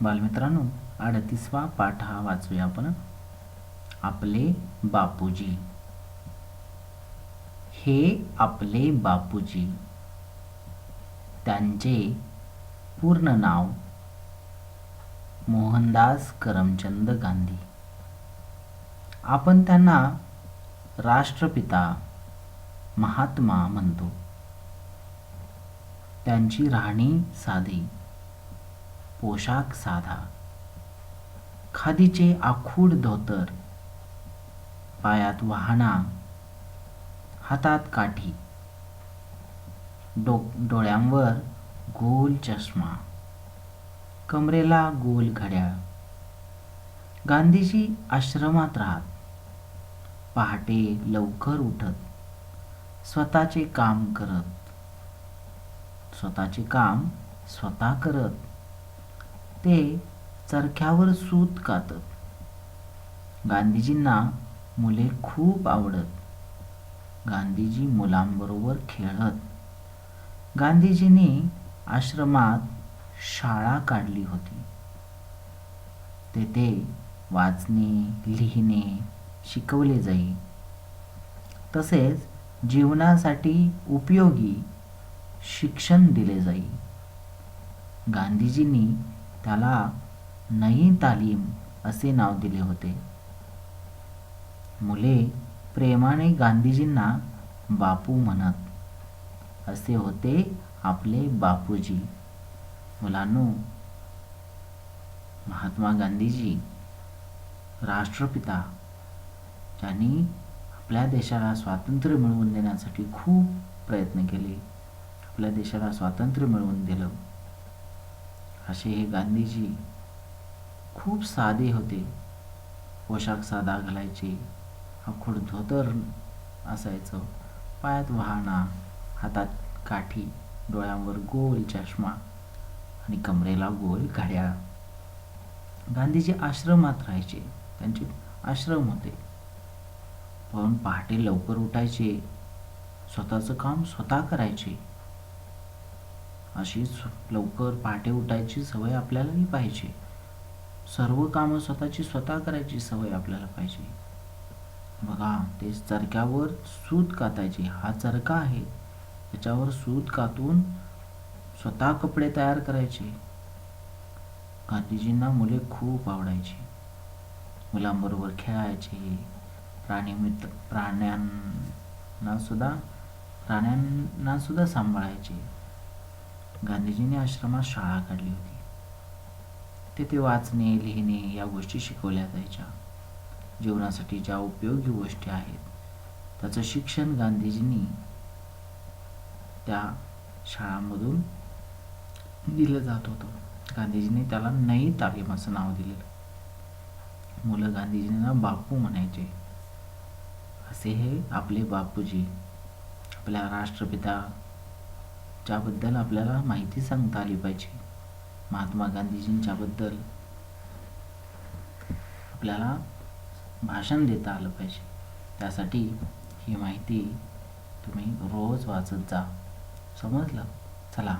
बालमित्रांनो अडतीसवा पाठ हा वाचूया आपण. आपले बापूजी. हे आपले बापूजी. त्यांचे पूर्ण नाव मोहनदास करमचंद गांधी. आपण त्यांना राष्ट्रपिता महात्मा म्हणतो. त्यांची राहणी साधी. पोशाख साधा. खादीचे आखूड धोतर. पायात वाहना. हातात काठी. डो डोळ्यांवर गोल चष्मा. कमरेला गोल घड्याळ. गांधीजी आश्रमात राहत. पहाटे लवकर उठत. स्वतःचे काम करत. स्वतःचे काम स्वतः करत. ते चरख्यावर सूत कातत. गांधीजींना मुले खूप आवडत. गांधीजी मुलांबरोबर खेळत. गांधीजींनी आश्रमात शाळा काढली होती. तेथे वाचणे लिहिणे शिकवले जाई. तसेच जीवनासाठी उपयोगी शिक्षण दिले जाई. गांधीजींनी त्याला नई तालीम असे नाव दिले होते. मुले प्रेमाने गांधीजींना बापू म्हणत. असे होते आपले बापूजी. मुलांनो महात्मा गांधीजी राष्ट्रपिता ज्यांनी आपल्या देशाला स्वातंत्र्य मिळवून देण्यासाठी खूप प्रयत्न केले. आपल्या देशाला स्वातंत्र्य मिळवून दिलं. असे हे गांधीजी खूप साधे होते. पोशाख साधा घालायचे आखूड धोतर असायचं पायात वाहना हातात काठी डोळ्यांवर गोल चष्मा आणि कमरेला गोल घड्याळ. गांधीजी आश्रमात राहायचे त्यांचे आश्रम होते. पण पहाटे लवकर उठायचे स्वतःचं काम स्वतः करायचे. अशी लवकर पहाटे उठायची सवय आपल्यालाही पाहिजे. सर्व कामं स्वतःची स्वतः करायची सवय आपल्याला पाहिजे. बघा ते चरक्यावर सूत कातायचे. हा चरका आहे. त्याच्यावर सूत कातून स्वतः कपडे तयार करायचे. गांधीजींना मुले खूप आवडायची. मुलांबरोबर खेळायचे. प्राणी मित्र प्राण्यांना सुद्धा प्राण्यांना सुद्धा सांभाळायचे. गांधीजींनी आश्रमात शाळा काढली होती. तेथे वाचणे लिहिणे या गोष्टी शिकवल्या जायच्या. जीवनासाठी ज्या उपयोगी गोष्टी आहेत त्याचं शिक्षण गांधीजींनी त्या शाळांमधून दिलं जात होतं. गांधीजींनी त्याला नई तालीम असं नाव दिलेलं. मुलं गांधीजींना बापू म्हणायचे. असे हे आपले बापूजी आपल्या राष्ट्रपिता ज्याबद्दल आपल्याला माहिती सांगता आली पाहिजे. महात्मा गांधीजींच्याबद्दल आपल्याला भाषण देता आलं पाहिजे. त्यासाठी ही माहिती तुम्ही रोज वाचत जा. समजलं? चला.